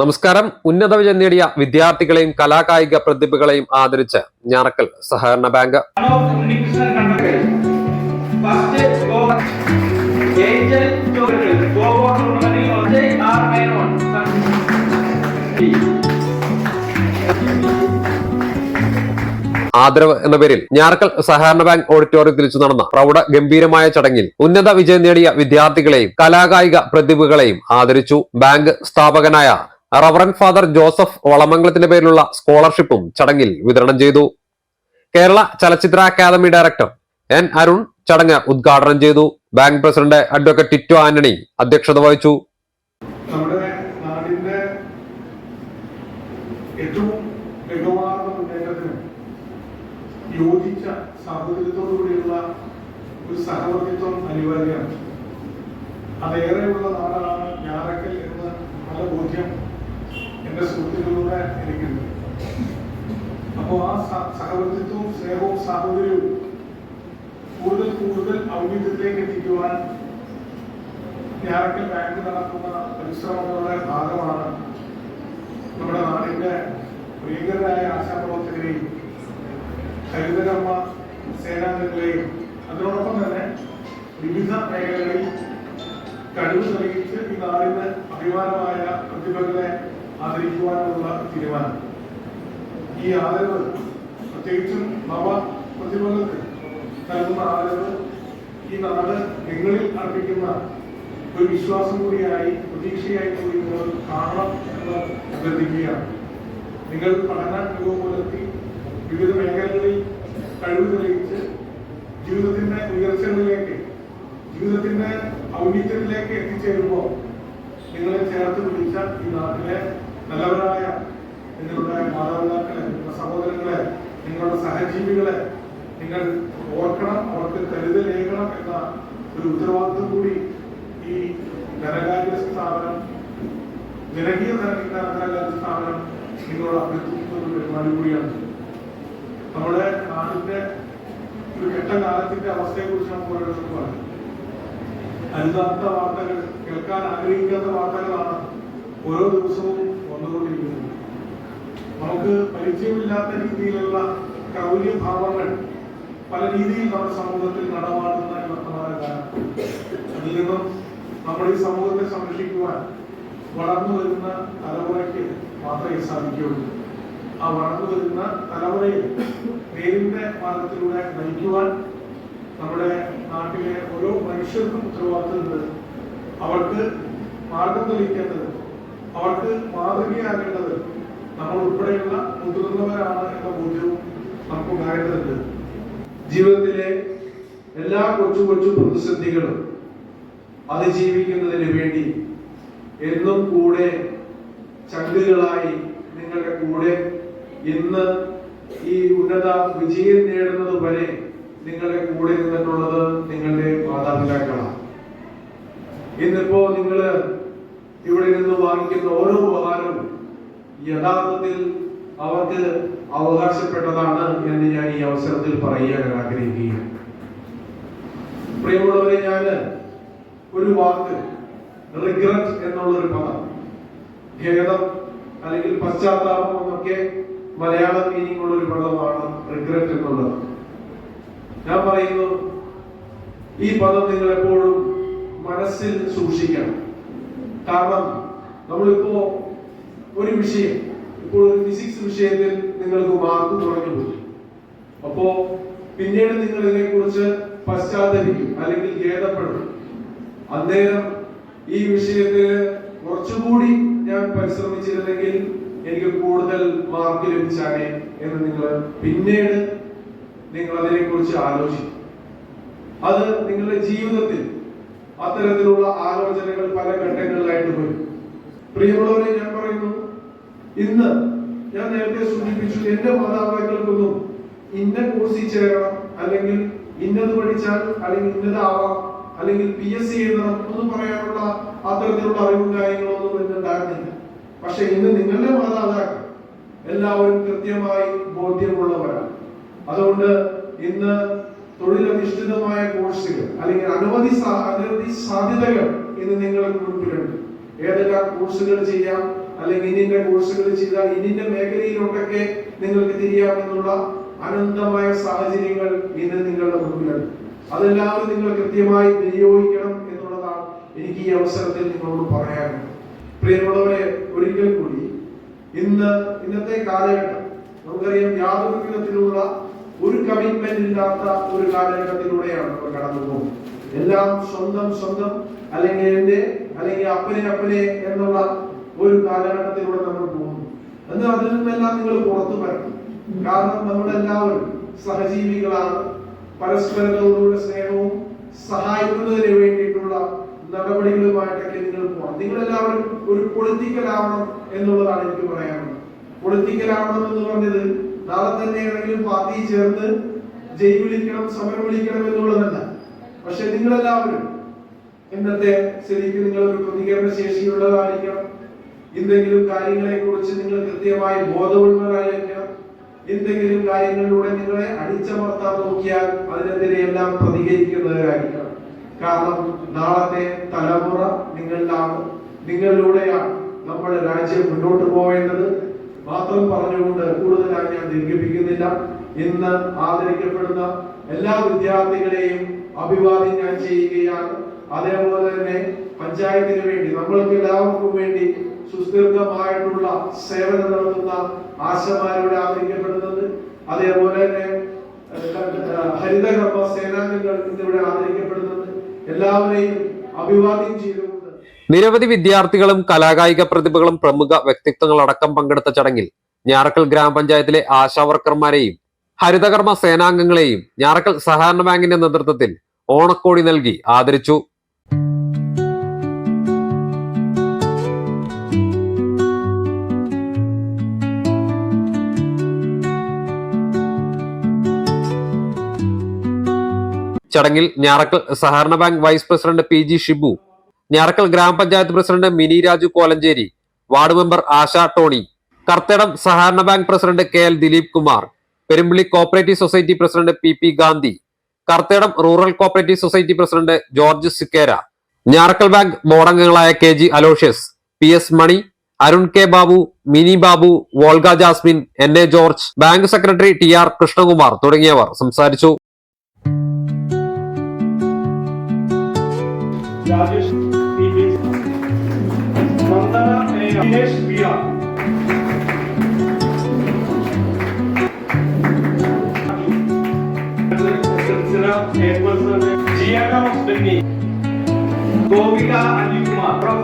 നമസ്കാരം. ഉന്നത വിജയം നേടിയ വിദ്യാർത്ഥികളെയും കലാകായിക പ്രതിഭകളെയും ആദരിച്ച് ഞാറക്കൽ സഹകരണ ബാങ്ക്. ആദരവ് എന്ന പേരിൽ ഞാറക്കൽ സഹകരണ ബാങ്ക് ഓഡിറ്റോറിയത്തിൽ വെച്ച് നടന്ന പ്രൗഢ ഗംഭീരമായ ചടങ്ങിൽ ഉന്നത വിജയം നേടിയ വിദ്യാർത്ഥികളെയും കലാകായിക പ്രതിഭകളെയും ആദരിച്ചു. ബാങ്ക് സ്ഥാപകനായ റവറൻ ഫാദർ ജോസഫ് വളമംഗലത്തിന്റെ പേരിലുള്ള സ്കോളർഷിപ്പും ചടങ്ങിൽ വിതരണം ചെയ്തു. കേരള ചലച്ചിത്ര അക്കാദമി ഡയറക്ടർ എൻ അരുൺ ചടങ്ങ് ഉദ്ഘാടനം ചെയ്തു. Bank president advocate Tito Antony അധ്യക്ഷത വഹിച്ചു. യോജിച്ച സാഹചര്യത്തോടുകൂടിയുള്ള ഒരു സഹവർത്തിത്വം അനിവാര്യമാണ്. അതേറെയുള്ള നാടാണ് ഞാറക്കൽ എന്ന് നല്ല ബോധ്യം എന്റെ സുഹൃത്തുക്കളിലൂടെ എനിക്കുണ്ട്. അപ്പോൾ ആ സഹവർത്തിത്വവും സ്നേഹവും സാഹോദര്യവും കൂടുതൽ കൂടുതൽ ഔന്നിത്യത്തിലേക്ക് എത്തിക്കുവാൻ ഞാറക്കൽ ബാങ്ക് നടത്തുന്ന പരിശ്രമങ്ങളുടെ ഭാഗമാണ് നമ്മുടെ നാടിന്റെ പ്രിയങ്കരായ ആശാപ്രവർത്തകരെയും ഹരിതകർമ്മ സേനാംഗങ്ങളെയും അതിനോടൊപ്പം തന്നെ വിവിധ മേഖലകളിൽ കഴിവ് തെളിയിച്ച് ഈ നാടിന് അഭിമാനമായ ആദരിക്കുവാനുള്ള തീരുമാനം. ഈ ആദരവ് പ്രത്യേകിച്ചും നവ പ്രതിബന്ധത്തിൽ നൽകുന്ന ആദരവ് ഈ നാട് നിങ്ങളിൽ അർപ്പിക്കുന്ന ഒരു വിശ്വാസം കൂടിയായി പ്രതീക്ഷയായി കൂടി നിങ്ങൾ കാണണം എന്ന് അഭ്യർത്ഥിക്കുകയാണ്. നിങ്ങൾ പഠന മികവ് വിവിധ മേഖലകളിൽ കഴിവ് തെളിയിച്ച് ജീവിതത്തിന്റെ ഉയർച്ചകളിലേക്ക് ജീവിതത്തിന്റെ ഔന്നിത്യത്തിലേക്ക് എത്തിച്ചേരുമ്പോൾ നിങ്ങളെ ചേർത്ത് പിടിച്ച ഈ നാട്ടിലെ നല്ലവരായ നിങ്ങളുടെ മാതാപിതാക്കളെ നിങ്ങളുടെ സഹോദരങ്ങളെ നിങ്ങളുടെ സഹജീവികളെ നിങ്ങൾ ഓർക്കണം അവർക്ക് കരുതലേക്കണം എന്ന ഒരു ഉത്തരവാദിത്വം കൂടി ഈ ധനകാര്യ സ്ഥാപനം ജനകീയ ധന- ധനകാര്യ സ്ഥാപനം നിങ്ങളോട് അഭ്യർത്ഥിക്കുന്ന ഒരു പരിപാടി കൂടിയാണ്. നമ്മുടെ നാടിന്റെ ഒരു ഘട്ടകാലത്തിന്റെ അവസ്ഥയെ കുറിച്ച് നമുക്ക് ഓരോരുത്തർക്ക് പറയാം അരുതാത്ത വാർത്തകൾ കേൾക്കാൻ ആഗ്രഹിക്കാത്ത വാർത്തകളാണ് ഓരോ ദിവസവും പരിചയമില്ലാത്ത രീതിയിലുള്ള കൗര്യഭാവങ്ങൾ പല രീതിയിൽ നമ്മുടെ സമൂഹത്തിൽ നടമാടുന്ന വർത്തമാന കാലം. അതിൽ നിന്നും നമ്മുടെ ഈ സമൂഹത്തെ സംരക്ഷിക്കുവാൻ വളർന്നു വരുന്ന തലമുറയ്ക്ക് മാത്രമേ സാധിക്കുകയുള്ളൂ. ആ വളർന്നു വരുന്ന തലമുറയെ നേരിന്റെ മാർഗത്തിലൂടെ നയിക്കുവാൻ നമ്മുടെ നാട്ടിലെ ഓരോ മനുഷ്യർക്കും ഉത്തരവാദിത്തമുണ്ട്. അവർക്ക് മാർഗം തെളിയിക്കേണ്ടത് അവർക്ക് മാതൃകയാകേണ്ടത് നമ്മൾ ഉൾപ്പെടെയുള്ള മുതിർന്നവരാണ് എന്ന ബോധ്യവും നമുക്ക് ഉണ്ടാകേണ്ടതുണ്ട്. ജീവിതത്തിലെ എല്ലാ കൊച്ചു കൊച്ചു പ്രതിസന്ധികളും അതിജീവിക്കുന്നതിന് വേണ്ടി എന്നും കൂടെ ചങ്കുകളായി നിങ്ങളുടെ കൂടെ ഇന്ന് ഈ ഉന്നത വിജയം നേടുന്നത് വരെ നിങ്ങളുടെ കൂടെ നിന്നിട്ടുള്ളത് നിങ്ങളുടെ മാതാപിതാക്കളാണ്. ഇന്നിപ്പോ നിങ്ങൾ ഇവിടെ നിന്ന് വാങ്ങിക്കുന്ന ഓരോ ഉപഹാരവും യഥാർത്ഥത്തിൽ അവർക്ക് അവകാശപ്പെട്ടതാണ് എന്ന് ഞാൻ ഈ അവസരത്തിൽ പറയാൻ ആഗ്രഹിക്കുകയാണ്. പ്രിയമുള്ളവരെ ഞാൻ ഒരു വാക്ക് റിഗ്രറ്റ് എന്നുള്ളൊരു പദം ഖേദം അല്ലെങ്കിൽ പശ്ചാത്താപം എന്നൊക്കെ മലയാളം മീനിങ് ഉള്ള ഒരു പദമാണ് റിഗ്രറ്റ് എന്നുള്ളത്. ഞാൻ പറയുന്നു ഈ പദം നിങ്ങൾ എപ്പോഴും മനസ്സിൽ സൂക്ഷിക്കണം. കാരണം നമ്മളിപ്പോ ഒരു വിഷയം. ഇപ്പോൾ ഫിസിക്സ് വിഷയത്തിൽ നിങ്ങൾക്ക് മാർക്ക് കുറഞ്ഞു പോയി. അപ്പോ പിന്നീട് നിങ്ങൾ ഇതിനെ കുറിച്ച് പശ്ചാത്തലിക്കും അല്ലെങ്കിൽ ഖേദപ്പെടും അന്നേരം ഈ വിഷയത്തിൽ കുറച്ചുകൂടി ഞാൻ പരിശ്രമിച്ചിരുന്നെങ്കിൽ എനിക്ക് കൂടുതൽ മാർക്ക് ലഭിച്ചാണേ എന്ന് നിങ്ങൾ പിന്നീട് നിങ്ങൾ അതിനെ കുറിച്ച് ആലോചിക്കും. അത് നിങ്ങളുടെ ജീവിതത്തിൽ അത്തരത്തിലുള്ള ആലോചനകൾ പല ഘട്ടങ്ങളിലായിട്ട് വരും. പ്രിയമുള്ളവരെ ഞാൻ ഇന്ന് ഞാൻ നേരത്തെ സൂചിപ്പിച്ചു എന്റെ മാതാപിതാക്കൾക്കൊന്നും ഇന്ന കോഴ്സിൽ ചേരണം അല്ലെങ്കിൽ ഇന്നത് പഠിച്ചാൽ അല്ലെങ്കിൽ ഇന്നതാവാം അല്ലെങ്കിൽ പി എസ് സി എഴുതണം എന്ന് പറയാനുള്ള അത്തരത്തിലുള്ള അറിവും കാര്യങ്ങളൊന്നും ഇന്ന് ഉണ്ടാകുന്നില്ല പക്ഷെ ഇന്ന് നിങ്ങളുടെ മാതാപിതാക്കൾ എല്ലാവരും കൃത്യമായി ബോധ്യമുള്ളവരാണ്. അതുകൊണ്ട് ഇന്ന് തൊഴിലധിഷ്ഠിതമായ കോഴ്സുകൾ അല്ലെങ്കിൽ അനവധി അനവധി സാധ്യതകൾ ഇന്ന് നിങ്ങൾക്ക് മുൻപിലുണ്ട്. ഏതെല്ലാം കോഴ്സുകൾ ചെയ്യാം അല്ലെങ്കിൽ ഇന്നിന്റെ കോഴ്സുകൾ ചെയ്താൽ ഇന്നിന്റെ മേഖലയിലോട്ടൊക്കെ നിങ്ങൾക്ക് തിരിയാമെന്നുള്ള അനന്തമായ സാഹചര്യങ്ങൾ ഇന്ന് നിങ്ങളുടെ മുമ്പിലുണ്ട്. അതെല്ലാവരും നിങ്ങൾ കൃത്യമായി വിനിയോഗിക്കണം എന്നുള്ളതാണ് എനിക്ക് ഈ അവസരത്തിൽ നിങ്ങളോട് പറയാനുള്ളത്. പ്രിയമുള്ളവരെ ഒരിക്കൽ കൂടി ഇന്ന് ഇന്നത്തെ കാലഘട്ടം നമുക്കറിയാം യാതൊരു വിധത്തിലുള്ള ഒരു കമ്മിറ്റ്മെന്റ് ഇല്ലാത്ത ഒരു കാലഘട്ടത്തിലൂടെയാണ് നമ്മൾ കടന്നു പോകുന്നത്. എല്ലാം സ്വന്തം സ്വന്തം അല്ലെങ്കിൽ എന്റെ അല്ലെങ്കിൽ അപ്പനെ അപ്പനെ എന്നുള്ള ഒരു കാലഘട്ടത്തിലൂടെ നമ്മൾ പോകുന്നു. എന്നാൽ അതിൽ നിന്നെല്ലാം നിങ്ങൾ പുറത്തു വരണം കാരണം നമ്മളെല്ലാവരും സഹജീവികളാണ്. പരസ്പരത്തോടുള്ള സ്നേഹവും സഹായിക്കുന്നതിന് വേണ്ടിയിട്ടുള്ള നടപടികളുമായിട്ടൊക്കെ നിങ്ങൾ പോകണം. നിങ്ങളെല്ലാവരും ഒരു പൊളിറ്റിക്കൽ ആവണം എന്നുള്ളതാണ് എനിക്ക് പറയാനുള്ളത്. പൊളിറ്റിക്കൽ ആവണം എന്ന് പറഞ്ഞത് നാളെ തന്നെ ഏതെങ്കിലും പാർട്ടി ചേർന്ന് ജയ് വിളിക്കണം സമരം വിളിക്കണം എന്നുള്ളതല്ല. പക്ഷെ നിങ്ങളെല്ലാവരും ഇന്നത്തെ ശരിക്കും നിങ്ങൾ ഒരു പ്രതികരണ ശേഷിയുള്ളതായിരിക്കണം എന്തെങ്കിലും കാര്യങ്ങളെ കുറിച്ച് നിങ്ങൾ കൃത്യമായി ബോധമുള്ളവരായിരിക്കണം എന്തെങ്കിലും കാര്യങ്ങളിലൂടെ നിങ്ങളെ അടിച്ചമർത്താൻ നോക്കിയാൽ അതിനെതിരെ എല്ലാം പ്രതികരിക്കുന്നവരായിരിക്കണം. കാരണം നാളത്തെ തലമുറ നിങ്ങളിലാണ്. നിങ്ങളിലൂടെയാണ് നമ്മുടെ രാജ്യം മുന്നോട്ട് പോവേണ്ടത്. മാത്രം പറഞ്ഞുകൊണ്ട് കൂടുതലായി ഞാൻ ദീർഘിപ്പിക്കുന്നില്ല. ഇന്ന് ആദരിക്കപ്പെടുന്ന എല്ലാ വിദ്യാർത്ഥികളെയും അഭിവാദ്യം ഞാൻ ചെയ്യുകയാണ്. അതേപോലെ തന്നെ പഞ്ചായത്തിന് വേണ്ടി നമ്മൾക്ക് എല്ലാവർക്കും വേണ്ടി സുസ്ഥിരമായിട്ടുള്ള സേവനം നടത്തുന്ന ആശമാരുടെ ആദരിക്കപ്പെടുന്നത് അതേപോലെ തന്നെ ഹരിതകർമ്മ സേനാംഗങ്ങൾ ഇന്നിവിടെ ആദരിക്കപ്പെടുന്നത് എല്ലാവരെയും അഭിവാദ്യം ചെയ്തുകൊണ്ട് നിരവധി വിദ്യാർത്ഥികളും കലാകായിക പ്രതിഭകളും പ്രമുഖ വ്യക്തിത്വങ്ങളടക്കം പങ്കെടുത്ത ചടങ്ങിൽ ഞാറക്കൽ ഗ്രാമപഞ്ചായത്തിലെ ആശാവർക്കർമാരെയും ഹരിതകർമ്മ സേനാംഗങ്ങളെയും ഞാറക്കൽ സഹകരണ ബാങ്കിന്റെ നേതൃത്വത്തിൽ ഓണക്കോടി നൽകി ആദരിച്ചു. ചടങ്ങിൽ ഞാറക്കൽ സഹകരണ bank vice president P G Shibu Njarakkal ഗ്രാമപഞ്ചായത്ത് president Mini Raju Kolenchery ward member Asha Tony Karthedam സഹകരണ bank president K L Dileep Kumar Perumpilly cooperative society president P P Gandhi Karthedam rural cooperative society president George Sikkera Njarakkal bank ബോർഡംഗങ്ങളായ K G Aloysius P S Mani Arun K Babu Mini Babu Volga Jasmine N A George bank secretary T R Krishnakumar തുടങ്ങിയവർ സംസാരിച്ചു. Rajesh P B Nandana A. Dinesh P R Jiyana Benny Gopika Anilkumar from